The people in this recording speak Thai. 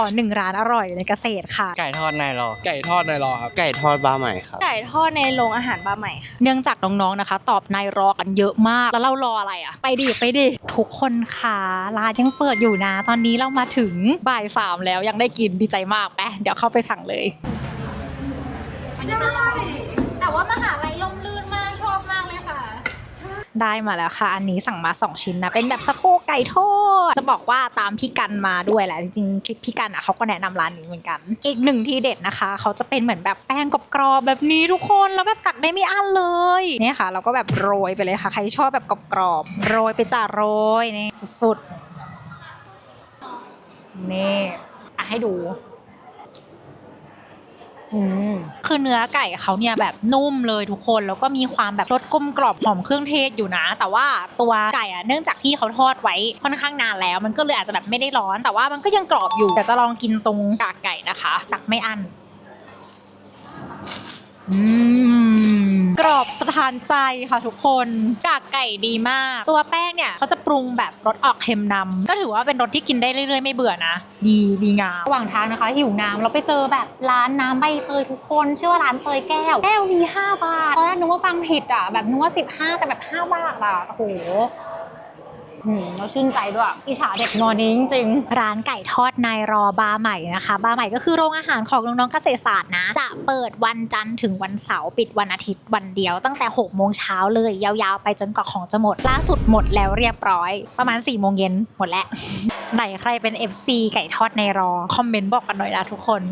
อหนึ่งร้านอร่อยในเกษตรค่ะ ไก่ทอดนายรอไก่ทอดในรอครับ ไก่ทอดบาร์ใหม่ครับ ไก่ทอดในโรงอาหารบาร์ใหม่ค่ะ เนื่องจากน้องๆนะคะ ตอบนายรอกันเยอะมาก แล้วเรารออะไรอะไปดิไปดิทุกคนค่ะร้านยังเปิดอยู่นะ ตอนนี้เรามาถึงบ่ายสามแล้วยังได้กินดีใจมากไปเดี๋ยวเข้าไปสั่งเลย ได้มาแล้วค่ะ อันนี้สั่งมา 2 ชิ้นนะ เป็นแบบสะโพกไก่ทอด จะบอกว่าตามพี่กันมาด้วยแหละ จริงๆคลิปพี่กันอะเขาก็แนะนำร้านนี้เหมือนกัน อีกหนึ่งทีเด็ดนะคะ เขาจะเป็นเหมือนแบบแป้งกรอบๆแบบนี้ทุกคน แล้วแบบตักได้ไม่อั้นเลย เนี่ยค่ะ เราก็แบบโรยไปเลยค่ะ ใครชอบแบบกรอบๆ โรยไปจ้าโรยนี่สุดๆ นี่อะให้ดู คือเนื้อไก่เขาเนี่ยแบบนุ่มเลยทุกคนแล้วก็มีความแบบรสกลมกรอบหอมเครื่องเทศอยู่นะ แต่ว่าตัวไก่อะเนื่องจากที่เขาทอดไว้ค่อนข้างนานแล้ว มันก็เลยอาจจะแบบไม่ได้ร้อน แต่ว่ามันก็ยังกรอบอยู่เดี๋ยวจะลองกินตรงกากไก่นะคะตักไม่อั้นอืม กรอบสถานใจค่ะทุกคนกากไก่ดีมาก ตัวแป้งเนี่ยเขาจะปรุงแบบรสออกเค็มนำก็ถือว่าเป็นรสที่กินได้เรื่อยๆ ไม่เบื่อนะ ดีดีงามระหว่างทางนะคะ หิวน้ำเราไปเจอแบบร้านน้ำใบเตยทุกคน ชื่อว่าร้านเตยแก้ว แก้วนี้5บาทตอนแรกนึกว่าฟังผิดอะแบบนึกว่า15 แต่แบบ 5 บาทอะโอ้โหอืม เราชื่นใจด้วยอิจฉาเด็กนอนนี้จริง ร้านไก่ทอดนายรอบาร์ใหม่นะคะ บาร์ใหม่ก็คือโรงอาหารของน้องๆเกษตรศาสตร์นะ จะเปิดวันจันทร์ถึงวันเสาร์ปิดวันอาทิตย์วันเดียว ตั้งแต่6โมงเช้าเลยยาวๆ ไปจนกว่าของจะหมด ล่าสุดหมดแล้วเรียบร้อย ประมาณ4โมงเย็นหมดแล้วไหนใครเป็น FC ไก่ทอดนายรอ คอมเมนต์บอกกันหน่อยนะทุกคน